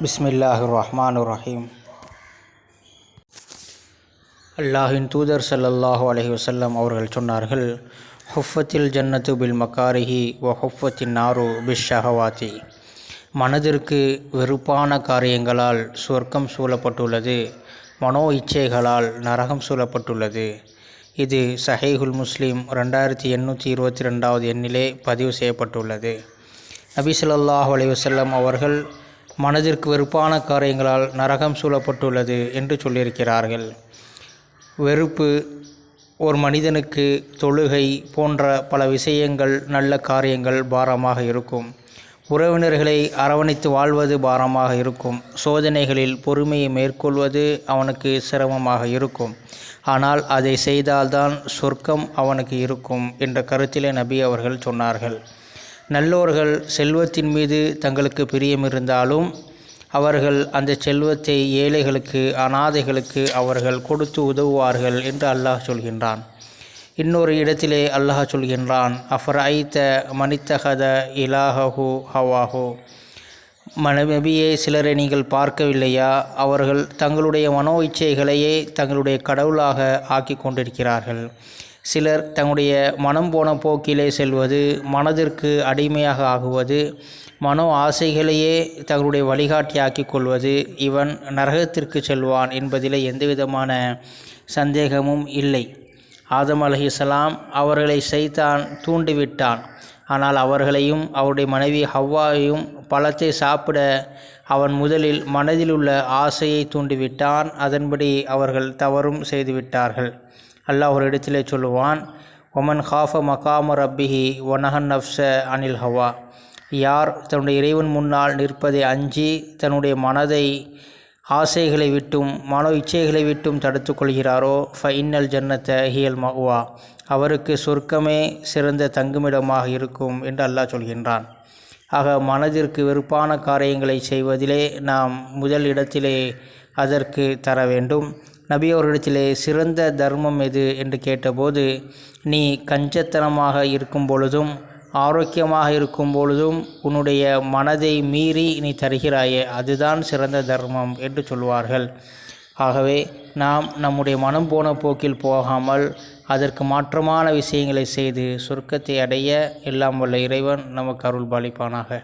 பிஸ்மில்லாஹ் ரஹ்மான் ரஹீம் அல்லாஹின் தூதர் ஸல்லல்லாஹு அலஹி வசல்லம் அவர்கள் சொன்னார்கள் ஹுஃபத்தில் ஜன்னத்து பில் மக்காரிஹி வ ஹுஃபத்தின் நாரு பிஷ் ஷஹவாத்தி மனதிற்கு வெறுப்பான காரியங்களால் சொர்க்கம் சூழப்பட்டுள்ளது. மனோ இச்சைகளால் நரகம் சூழப்பட்டுள்ளது. இது சஹீஹுல் முஸ்லீம் ரெண்டாயிரத்தி எண்ணூற்றி இருபத்தி ரெண்டாவது எண்ணிலே பதிவு செய்யப்பட்டுள்ளது. நபி சொல்லாஹு அலைஹி அவர்கள் மனதிற்கு வெறுப்பான காரியங்களால் நரகம் சூழப்பட்டுள்ளது என்று சொல்லியிருக்கிறார்கள். வெறுப்பு ஒரு மனிதனுக்கு தொழுகை போன்ற பல விஷயங்கள் நல்ல காரியங்கள் பாரமாக இருக்கும். உறவினர்களை அரவணைத்து வாழ்வது பாரமாக இருக்கும். சோதனைகளில் பொறுமையை மேற்கொள்வது அவனுக்கு சிரமமாக இருக்கும். ஆனால் அதை செய்தால்தான் சொர்க்கம் அவனுக்கு இருக்கும் என்ற கருத்திலே நபி அவர்கள் சொன்னார்கள். நல்லோர்கள் செல்வத்தின் மீது தங்களுக்கு பிரியம் இருந்தாலும் அவர்கள் அந்த செல்வத்தை ஏழைகளுக்கு அனாதைகளுக்கு அவர்கள் கொடுத்து உதவுவார்கள் என்று அல்லாஹ் சொல்கின்றான். இன்னொரு இடத்திலே அல்லாஹ் சொல்கின்றான் அஃபர் ஐத்த மனித்தகத இலாஹு ஹவாஹு? மனநபியே சிலரை நீங்கள் பார்க்கவில்லையா? அவர்கள் தங்களுடைய மனோ இச்சைகளையே தங்களுடைய கடவுளாக ஆக்கி கொண்டிருக்கிறார்கள். சிலர் தங்களுடைய மனம் போன போக்கிலே செல்வது மனதிற்கு அடிமையாக ஆகுவது மனோ ஆசைகளையே தங்களுடைய வழிகாட்டியாக்கி கொள்வது இவன் நரகத்திற்கு செல்வான் என்பதிலே எந்தவிதமான சந்தேகமும் இல்லை. ஆதம் அலஹிசலாம் அவர்களை செய்தான் தூண்டிவிட்டான். ஆனால் அவர்களையும் அவருடைய மனைவி ஹவ்வாவையும் பழத்தை சாப்பிட அவன் முதலில் மனதில் உள்ள ஆசையை தூண்டிவிட்டான். அதன்படி அவர்கள் தவறும் செய்துவிட்டார்கள். அல்லாஹ் ஒரு இடத்திலே சொல்லுவான் ஒமன் ஹாஃப மகாம ரப்பிஹி ஒனஹன் நப்ச அனில் ஹவா. யார் தன்னுடைய இறைவன் முன்னால் நிற்பதை அஞ்சி தன்னுடைய மனதை ஆசைகளை விட்டும் மனோ இச்சைகளை விட்டும் தடுத்து கொள்கிறாரோ? ஃப இன்னல் ஜன்னத்த ஹியல் மகுவா அவருக்கு சொர்க்கமே சிறந்த தங்குமிடமாக இருக்கும் என்று அல்லாஹ் சொல்கின்றான். ஆக மனதிற்கு வெறுப்பான காரியங்களை செய்வதிலே நாம் முதல் இடத்திலே அதற்கு தர வேண்டும். நபி அவர்களிடத்திலே சிறந்த தர்மம் எது என்று கேட்டபோது நீ கஞ்சத்தனமாக இருக்கும் பொழுதும் ஆரோக்கியமாக இருக்கும் பொழுதும் உன்னுடைய மனதை மீறி நீ தருகிறாயே அதுதான் சிறந்த தர்மம் என்று சொல்வார்கள். ஆகவே நாம் நம்முடைய மனம் போன போக்கில் போகாமல் அதற்கு மாற்றமான விஷயங்களை செய்து சொர்க்கத்தை அடைய எல்லாம் வல்ல இறைவன் நமக்கு அருள் பாலிப்பானாக